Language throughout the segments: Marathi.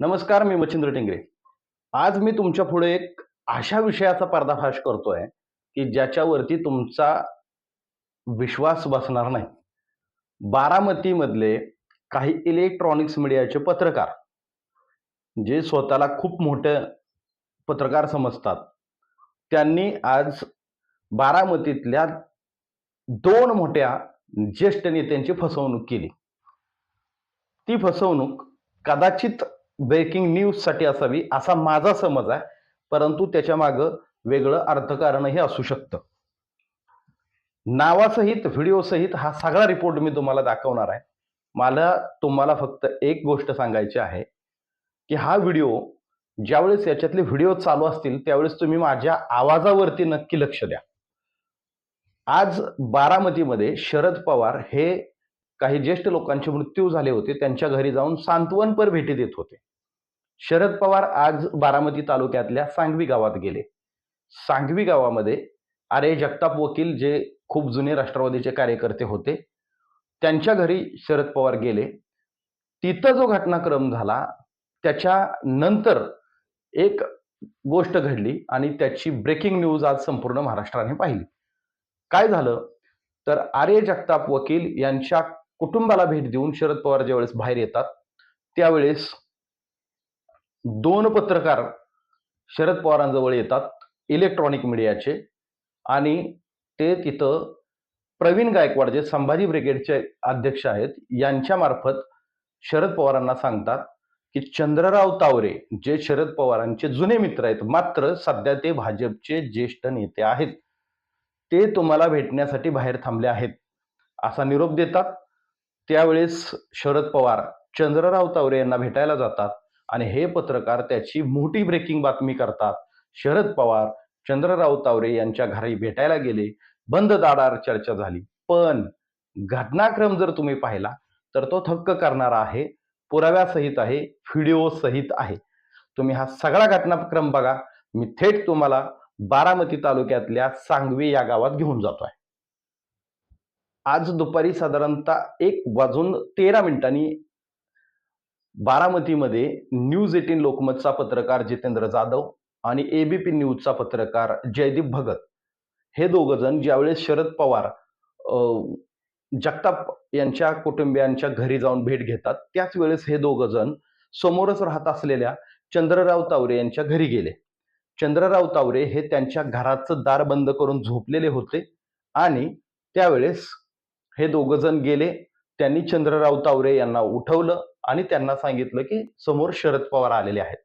नमस्कार मी मच्छिंद्र टिंगरे. आज मी तुमच्यापुढे एक अशा विषयाचा पर्दाफाश करतोय की ज्याच्यावरती तुमचा विश्वास बसणार नाही. बारामतीमधले काही इलेक्ट्रॉनिक्स मीडियाचे पत्रकार जे स्वतःला खूप मोठे पत्रकार समजतात त्यांनी आज बारामतीतल्या दोन मोठ्या ज्येष्ठ नेत्यांची फसवणूक केली. ती फसवणूक कदाचित ब्रेकिंग न्यूजसाठी असावी असा माझा समज आहे. परंतु त्याच्या मागं वेगळं अर्थकारणही असू शकतं. नावासहित व्हिडिओसहित हा सगळा रिपोर्ट मी तुम्हाला दाखवणार आहे. मला तुम्हाला फक्त एक गोष्ट सांगायची आहे की हा व्हिडिओ ज्यावेळेस याच्यातले व्हिडिओ चालू असतील त्यावेळेस तुम्ही माझ्या आवाजावरती नक्की लक्ष द्या. आज बारामतीमध्ये शरद पवार हे काही ज्येष्ठ लोकांचे मृत्यू झाले होते. त्यांच्या घरी जाऊन सांत्वनपर भेटी देत होते. शरद पवार आज बारामती तालुक्यातल्या सांगवी गावात गेले. सांगवी गावामध्ये आरे जगताप वकील जे खूप जुने राष्ट्रवादीचे कार्यकर्ते होते त्यांच्या घरी शरद पवार गेले. तिथं जो घटनाक्रम झाला त्याच्या नंतर एक गोष्ट घडली आणि त्याची ब्रेकिंग न्यूज आज संपूर्ण महाराष्ट्राने पाहिली. काय झालं? तर आर्य जगताप वकील यांच्या कुटुंबाला भेट देऊन शरद पवार ज्यावेळेस बाहेर येतात त्यावेळेस दोन पत्रकार शरद पवारांजवळ येतात इलेक्ट्रॉनिक मीडियाचे आणि ते तिथं प्रवीण गायकवाड जे संभाजी ब्रिगेडचे अध्यक्ष आहेत यांच्या मार्फत शरद पवारांना सांगतात की चंद्रराव तावरे जे शरद पवारांचे जुने मित्र आहेत मात्र सध्या ते भाजपचे ज्येष्ठ नेते आहेत. ते तुम्हाला भेटण्यासाठी बाहेर थांबले आहेत असा निरोप देतात. त्यावेळेस शरद पवार चंद्रराव तावरे यांना भेटायला जातात. आणि हे पत्रकार त्याची मोठी ब्रेकिंग बातमी करतात. शरद पवार चंद्रराव तावरे यांच्या घरी भेटायला गेले. बंद दाडार चर्चा झाली. पण घटनाक्रम जर तुम्ही पाहिला तर तो थक्क करणारा आहे पुराव्यासहित आहे व्हिडिओ सहित आहे. तुम्ही हा सगळा घटनाक्रम बघा. मी थेट तुम्हाला बारामती तालुक्यातल्या सांगवी या गावात घेऊन जातो आहे आज दुपारी साधारणतः एक वाजून तेरा मिनिटांनी बारामतीमध्ये न्यूज एटीन लोकमतचा पत्रकार जितेंद्र जाधव आणि एबीपी न्यूजचा पत्रकार जयदीप भगत हे दोघ जण ज्यावेळेस शरद पवार जगताप यांच्या कुटुंबियांच्या घरी जाऊन भेट घेतात त्याच वेळेस हे दोघ जण समोरच राहत असलेल्या चंद्रराव तावरे यांच्या घरी गेले. चंद्रराव तावरे हे त्यांच्या घराचं दार बंद करून झोपलेले होते आणि त्यावेळेस हे दोघ जण गेले त्यांनी चंद्रराव तावरे यांना उठवलं आणि त्यांना सांगितलं की समोर शरद पवार आलेले आहेत.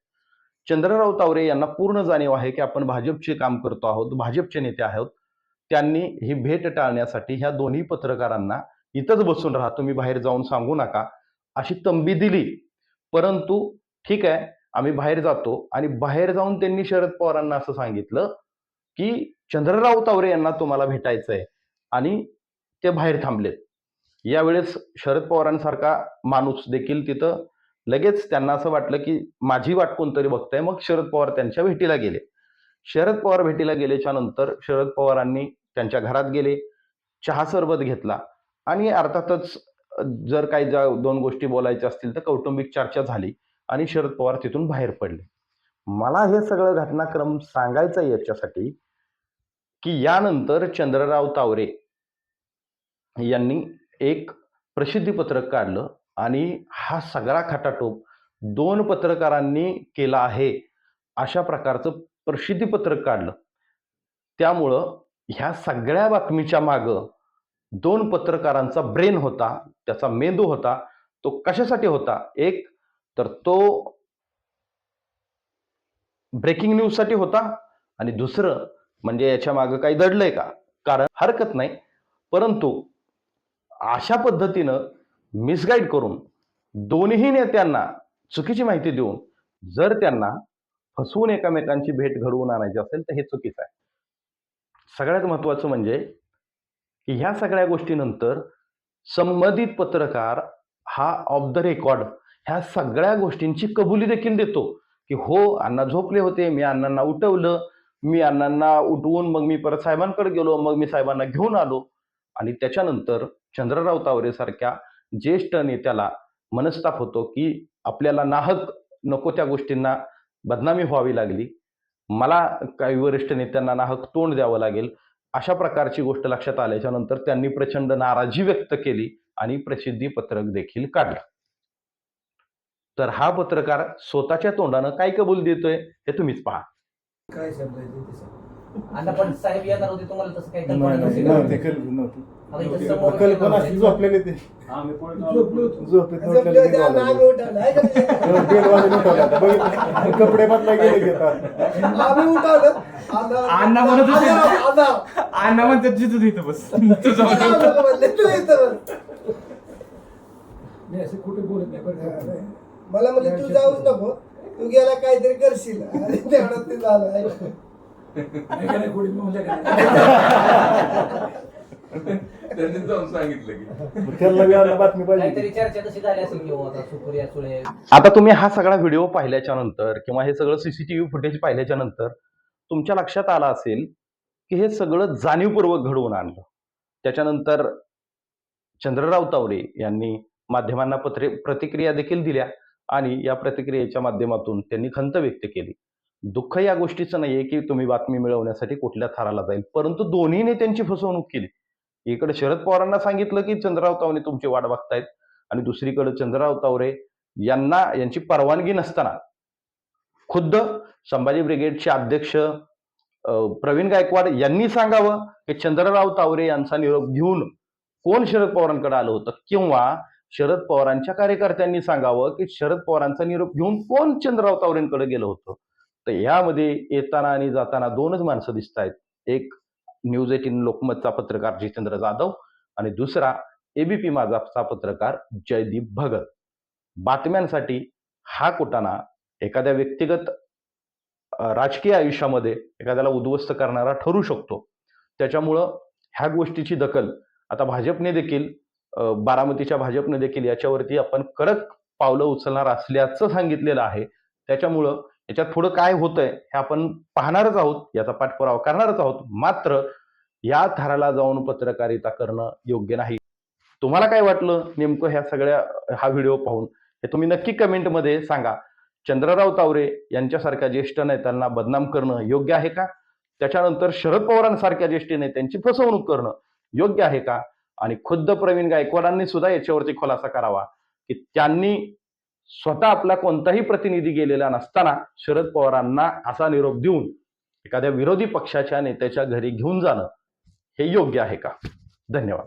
चंद्रराव तावरे यांना पूर्ण जाणीव आहे की आपण भाजपचे काम करतो आहोत भाजपचे नेते आहोत. त्यांनी ही भेट टाळण्यासाठी ह्या दोन्ही पत्रकारांना इथंच बसून राहा तुम्ही बाहेर जाऊन सांगू नका अशी तंबी दिली. परंतु ठीक आहे आम्ही बाहेर जातो आणि बाहेर जाऊन त्यांनी शरद पवारांना असं सांगितलं की चंद्रराव तावरे यांना तुम्हाला भेटायचंय. आणि ते बाहेर थांबलेत. यावेळेस शरद पवारांसारखा माणूस देखील तिथं लगेच त्यांना असं वाटलं की माझी वाट कोणतरी बघताय. मग शरद पवार त्यांच्या भेटीला गेले. शरद पवार भेटीला गेल्याच्यानंतर शरद पवारांनी त्यांच्या घरात गेले चहा सरबत घेतला आणि अर्थातच जर काही ज्या दोन गोष्टी बोलायच्या असतील तर कौटुंबिक चर्चा झाली आणि शरद पवार तिथून बाहेर पडले. मला हे सगळं घटनाक्रम सांगायचं याच्यासाठी की यानंतर चंद्रराव तावरे यांनी एक प्रसिद्धीपत्रक काढलं आणि हा सगळा खटाटोप दोन पत्रकारांनी केला आहे अशा प्रकारचं प्रसिद्धीपत्रक काढलं. त्यामुळं ह्या सगळ्या बातमीच्या मागं दोन पत्रकारांचा ब्रेन होता त्याचा मेंदू होता तो कशासाठी होता? एक तर तो ब्रेकिंग न्यूजसाठी होता आणि दुसरं म्हणजे याच्या मागं काही दडलंय का? कारण हरकत नाही. परंतु अशा पद्धतीनं मिसगाईड करून दोन्ही नेत्यांना चुकीची माहिती देऊन जर त्यांना फसवून एकामेकांची भेट घडवून आणायची असेल तर हे चुकीचं आहे. सगळ्यात महत्वाचं म्हणजे की ह्या सगळ्या गोष्टीनंतर संबंधित पत्रकार हा ऑफ द रेकॉर्ड ह्या सगळ्या गोष्टींची कबुली देखील देतो की हो अण्णा झोपले होते मी अण्णांना उठवलं मी अण्णांना उठवून मग मी परत साहेबांकडे गेलो मग मी साहेबांना घेऊन आलो. आणि त्याच्यानंतर चंद्रराव तावरे सारख्या ज्येष्ठ नेत्याला मनस्ताप होतो की आपल्याला नाहक नको त्या गोष्टींना बदनामी व्हावी लागली. मला काही वरिष्ठ नेत्यांना नाहक तोंड द्यावं लागेल. अशा प्रकारची गोष्ट लक्षात आल्याच्यानंतर त्यांनी प्रचंड नाराजी व्यक्त केली आणि प्रसिद्धी पत्रक देखील काढलं. तर हा पत्रकार स्वतःच्या तोंडानं काय कबूल देतोय हे तुम्हीच पहा. काय शब्द आहे आता पण साहेब येणार होते तुम्हाला तसं काही कल्पना नव्हती. आता इथं समोर झोपलेली ते. झोपेत आम्ही उठवलं. आहे का नाही? वाजून उठवला. बघितलं? कपडे बदला गेले घेतात आम्ही उठवलं. आता- अण्णा म्हणत होते. अण्णा म्हणतात जिथं तिथं बस तुझं आता आम्हाला म्हणले, तू इथं बस. मी असे कुठे बोलत नाही बरं का? मला म्हणले तू जाऊच नको तू गेला काहीतरी करशील आणि तेवढं ते झालं? नाही म्हणजे? त्यांनी जाऊन सांगितलं की. आता बातमी काहीतरी पाहिजे चर्चा तशी झाली असेल किंवा आता सुप्रिया सुळे. आता तुम्ही हा सगळा व्हिडिओ पाहिल्याच्या नंतर किंवा हे सगळं सीसीटीव्ही फुटेज पाहिल्याच्या नंतर तुमच्या लक्षात आलं असेल की हे सगळं जाणीवपूर्वक घडवून आणलं. त्याच्यानंतर चंद्रराव तावरे यांनी माध्यमांना पत्रे प्रतिक्रिया देखील दिल्या आणि या प्रतिक्रियेच्या माध्यमातून त्यांनी खंत व्यक्त केली. दुःख या गोष्टीचं नाहीये की तुम्ही बातमी मिळवण्यासाठी कुठल्या थराला जाईल. परंतु दोन्हीने त्यांची फसवणूक केली. इकडे शरद पवारांना सांगितलं की चंद्रराव तावरे तुमची वाट बघतायत आणि दुसरीकडे चंद्रराव तावरे यांना यांची परवानगी नसताना खुद्द संभाजी ब्रिगेडचे अध्यक्ष प्रवीण गायकवाड यांनी सांगावं की चंद्रराव तावरे यांचा निरोप घेऊन कोण शरद पवारांकडे आलं होतं किंवा शरद पवारांच्या कार्यकर्त्यांनी सांगावं की शरद पवारांचा निरोप घेऊन कोण चंद्रराव तावरेंकडे गेलं होतं? तर यामध्ये येताना आणि जाताना दोनच माणसं दिसत आहेत. एक न्यूज एटीन लोकमतचा पत्रकार जितेंद्र जाधव आणि दुसरा एबीपी माझाचा पत्रकार जयदीप भगत. बातम्यांसाठी हा कुटाणा एखाद्या व्यक्तिगत राजकीय आयुष्यामध्ये एखाद्याला उद्ध्वस्त करणारा ठरू शकतो. त्याच्यामुळं ह्या गोष्टीची दखल आता भाजपने देखील बारामतीच्या भाजपने देखील याच्यावरती आपण कडक पावलं उचलणार असल्याचं सांगितलेलं आहे. त्याच्यामुळं याच्यात पुढं काय होतंय हे आपण पाहणारच आहोत याचा पाठपुरावा करणारच आहोत. मात्र या थराला जाऊन पत्रकारिता करणं योग्य नाही. तुम्हाला काय वाटलं नेमकं ह्या सगळ्या हा व्हिडिओ पाहून? हे तुम्ही नक्की कमेंटमध्ये सांगा. चंद्रराव तावरे यांच्यासारख्या ज्येष्ठ नेत्यांना बदनाम करणं योग्य आहे का? त्याच्यानंतर शरद पवारांसारख्या ज्येष्ठ नेत्यांची फसवणूक करणं योग्य आहे का? आणि खुद्द प्रवीण गायकवाडांनी सुद्धा याच्यावरती खुलासा करावा की त्यांनी स्वतः आपला कोणताही प्रतिनिधी गेलेला नसताना शरद पवारांना असा निरोप देऊन एखाद्या विरोधी पक्षाच्या नेत्याच्या घरी घेऊन जाणं हे योग्य आहे का? धन्यवाद.